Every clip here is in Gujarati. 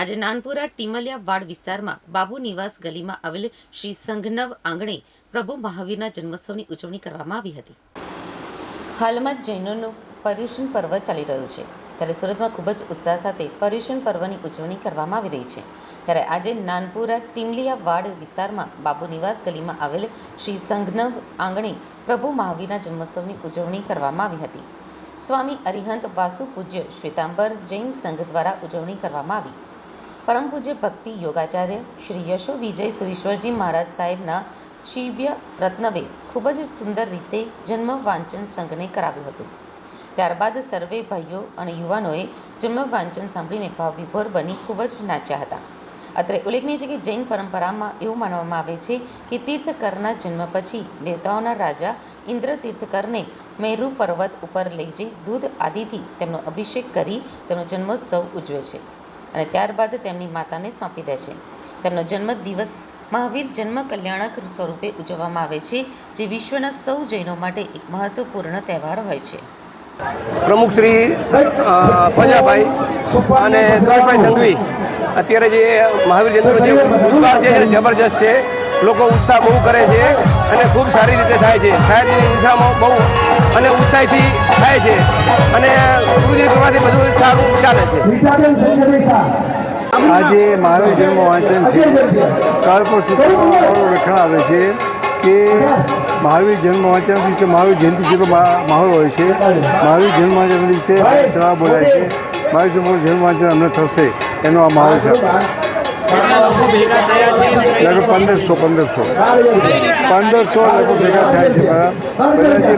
આજે નાનપુરા ટીમલિયા વાડ વિસ્તારમાં બાબુ નિવાસ ગલીમાં આવેલ શ્રી સંઘનવ આંગણે પ્રભુ મહાવીરના જન્મોત્સવની ઉજવણી કરવામાં આવી હતી. હાલમાં જ જૈનોનું પર્યુષણ પર્વ ચાલી રહ્યું છે. ત્યારે સુરતમાં ખૂબ જ ઉત્સાહ સાથે પર્યુષણ પર્વની ઉજવણી કરવામાં આવી રહી છે. ત્યારે આજે નાનપુરા ટીમલિયા વાડ વિસ્તારમાં બાબુ નિવાસ ગલીમાં આવેલ શ્રી સંઘનવ આંગણે પ્રભુ મહાવીરના જન્મોત્સવની ઉજવણી કરવામાં આવી હતી. સ્વામી અરિહંત વાસુ પૂજ્ય શ્વેતાંબર જૈન સંઘ દ્વારા ઉજવણી કરવામાં આવી. પરમ પૂજ્ય ભક્તિ યોગાચાર્ય શ્રી યશો વિજય સુરેશ્વરજી મહારાજ સાહેબના શિવ્ય રત્નવે ખૂબ જ સુંદર રીતે જન્મ વાંચન સંઘને કરાવ્યું હતું. ત્યારબાદ સર્વે ભાઈઓ અને યુવાનોએ જન્મ વાંચન સાંભળીને ભાવવિભોર બની ખૂબ જ નાચ્યા હતા. અત્રે ઉલ્લેખનીય છે કે જૈન પરંપરામાં એવું માનવામાં આવે છે કે તીર્થકરના જન્મ પછી દેવતાઓના રાજા ઇન્દ્ર તીર્થકરને મેરુ પર્વત ઉપર લઈ જઈ દૂધ આદિથી તેમનો અભિષેક કરી તેમનો જન્મોત્સવ ઉજવે છે. અને ત્યારબાદ તેમની માતાને સોંપી દે છે. તેમનો જન્મ દિવસ મહાવીર જન્મ કલ્યાણક સ્વરૂપે ઉજવવામાં આવે છે, જે વિશ્વના સૌ જૈનો માટે એક મહત્વપૂર્ણ તહેવાર હોય છે. પ્રમુખ શ્રી પંજાભાઈ અને સુરેશભાઈ સંઘવી, અત્યારે જે મહાવીર જયંતિનો જે ઉજવાર છે જબરજસ્ત છે. લોકો ઉત્સાહ બહુ કરે છે અને ખૂબ સારી રીતે થાય છે. સાહેબની નિશામાં બહુ અને ઉત્સાહથી થાય છે. અને ગુરુજી કરવાથી બધું સારું ચાલે છે. આજે મારો જન્મ વાંચન છે કાળપુર સૂત્રમાં અમારું લખાણ આવે છે કે મહાવીર જન્મ વાંચન દિવસે મહાવીર જયંતિ જેટલો માહોલ હોય છે. મહાવીર જન્મ વાંચન દિવસે ચડાવ બોલાય છે. મહાવીર જન્મ વાંચન અમને થશે. એનો આ માહોલ છે. લગભગ પંદરસો પંદરસો. પંદરસો લગભગ ભેગા થાય છે બધા જે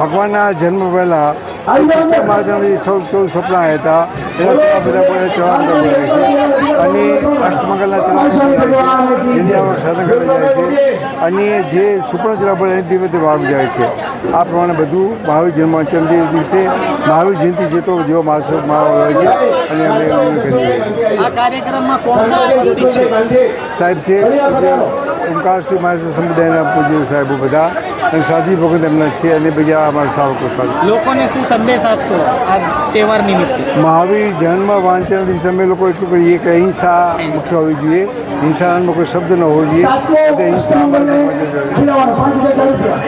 ભગવાનના જન્મ પહેલાં કૃષ્ણ મહારાજના સૌ ચૌદ સપના હતા એના ચડા બધા પણ બધા છે. અને અષ્ટમંગલના છે. સાધન કરે જાય છે. અને જે સુપર્ણ પણ એની દિવસે ભાગ જાય છે. આ પ્રમાણે બધું મહાવીર જન્માચંદ દિવસે મહાવીર જયંતિ જેતો જેવો માણસો માહોલ હોય છે. અને એમણે એમને કરીએ આ કાર્યક્રમમાં કોણ સાહેબ છે? ઓમકારસિંહ મહારાજ સમુદાયના પૂજ્ય સાહેબો બધા અને સાધી ભગત એમના છે અને બીજા અમારા સાવકો સાથે લોકોને શું સંદેશ આપશો આ તહેવાર નિમિત્તે? મહાવીર જન્મ વાંચન સમય લોકો એટલું કહીએ કે અહિંસા મુખ્ય હોવી જોઈએ. હિંસાનો કોઈ શબ્દ ન હોવો જોઈએ. હિંસા